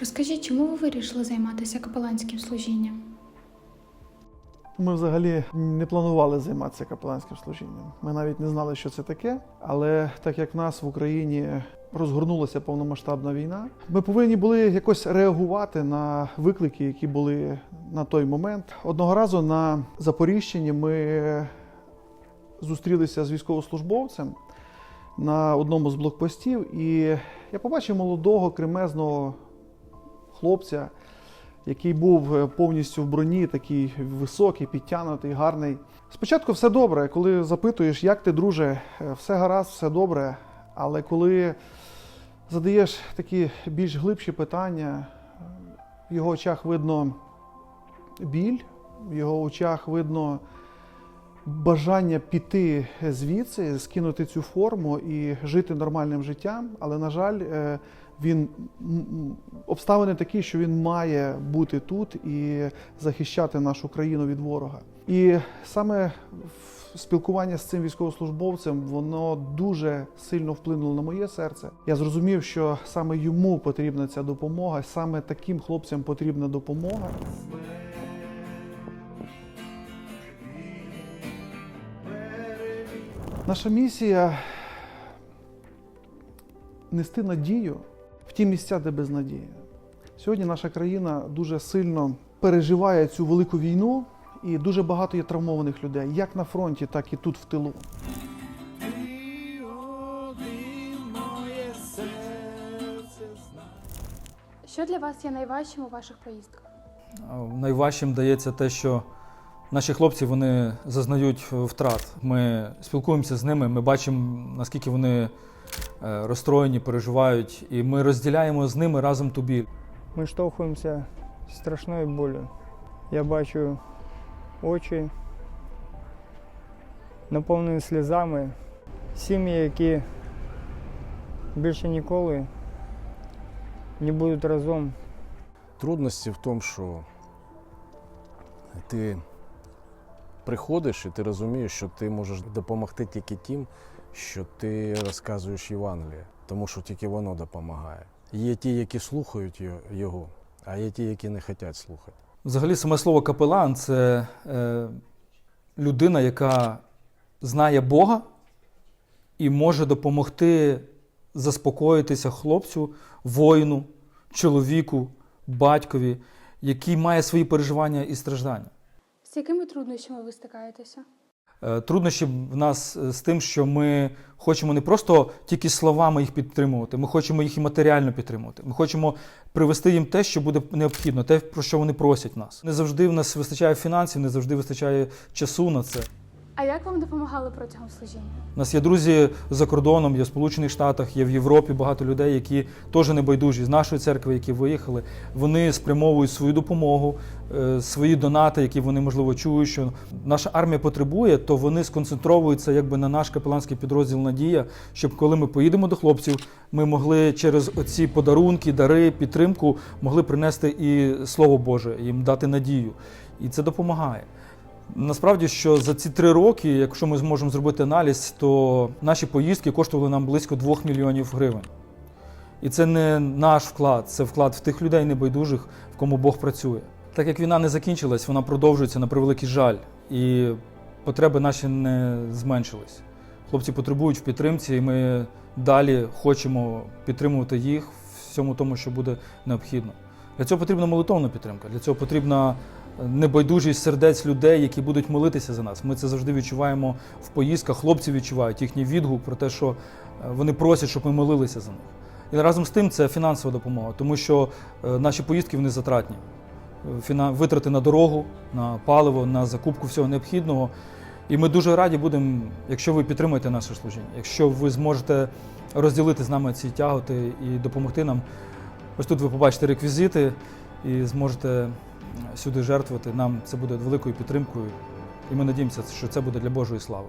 Розкажіть, чому ви вирішили займатися капеланським служінням? Ми взагалі не планували займатися капеланським служінням. Ми навіть не знали, що це таке. Але так як в нас в Україні розгорнулася повномасштабна війна, ми повинні були якось реагувати на виклики, які були на той момент. Одного разу на Запоріжчині ми зустрілися з військовослужбовцем на одному з блокпостів, і я побачив молодого кремезного хлопця, який був е, повністю в броні, такий високий, підтягнутий, гарний. Спочатку все добре, коли запитуєш, як ти, друже, е, все гаразд, все добре. Але коли задаєш такі більш глибші питання, в його очах видно біль, в його очах видно бажання піти звідси, скинути цю форму і жити нормальним життям. Але, на жаль, е, він обставини такі, що він має бути тут і захищати нашу країну від ворога. І саме спілкування з цим військовослужбовцем воно дуже сильно вплинуло на моє серце. Я зрозумів, що саме йому потрібна ця допомога, саме таким хлопцям потрібна допомога. Наша місія нести надію в ті місця, де безнадія. Сьогодні наша країна дуже сильно переживає цю велику війну, і дуже багато є травмованих людей, як на фронті, так і тут в тилу. Що для вас є найважчим у ваших поїздках? Найважчим дається те, що наші хлопці вони зазнають втрат. Ми спілкуємося з ними, ми бачимо, наскільки вони е, розстроєні, переживають, і ми розділяємо з ними разом ту біль. Ми штовхуємося з страшною болю. Я бачу очі, наповнені сльозами, сім'ї, які більше ніколи не будуть разом. Трудності в тому, що ти приходиш і ти розумієш, що ти можеш допомогти тільки тим, що ти розказуєш Євангеліє, тому що тільки воно допомагає. Є ті, які слухають його, а є ті, які не хочуть слухати. Взагалі, саме слово капелан це е, людина, яка знає Бога і може допомогти заспокоїтися хлопцю, воїну, чоловіку, батькові, який має свої переживання і страждання. З якими труднощами ви стикаєтеся? Е, Труднощі в нас е, з тим, що ми хочемо не просто тільки словами їх підтримувати, ми хочемо їх і матеріально підтримувати. Ми хочемо привести їм те, що буде необхідно, те, про що вони просять нас. Не завжди в нас вистачає фінансів, не завжди вистачає часу на це. А як вам допомагали протягом служіння? У нас є друзі за кордоном, є в Сполучених Штатах, є в Європі багато людей, які теж небайдужі з нашої церкви, які виїхали. Вони спрямовують свою допомогу, е, свої донати, які вони можливо чують, що наша армія потребує, то вони сконцентровуються якби на наш капеланський підрозділ Надія, щоб коли ми поїдемо до хлопців, ми могли через оці подарунки, дари, підтримку могли принести і слово Боже, їм дати надію. І це допомагає. Насправді, що за ці три роки, якщо ми зможемо зробити аналіз, то наші поїздки коштували нам близько 2 мільйонів гривень. І це не наш вклад, це вклад в тих людей небайдужих, в кому Бог працює. Так як війна не закінчилась, вона продовжується на превеликий жаль, і потреби наші не зменшились. Хлопці потребують в підтримці, і ми далі хочемо підтримувати їх в всьому тому, що буде необхідно. Для цього потрібна молитовна підтримка, для цього потрібна небайдужість сердець людей, які будуть молитися за нас. Ми це завжди відчуваємо в поїздках. Хлопці відчувають їхній відгук про те, що е, вони просять, щоб ми молилися за них. І разом з тим це фінансова допомога, тому що е, наші поїздки вони затратні. Е, Витрати на дорогу, на паливо, на закупку всього необхідного. І ми дуже раді будемо, якщо ви підтримаєте наше служіння, якщо ви зможете розділити з нами ці тяготи і допомогти нам. Ось тут ви побачите реквізити і зможете сюди жертвувати. Нам це буде великою підтримкою, і ми надіємося, що це буде для Божої слави.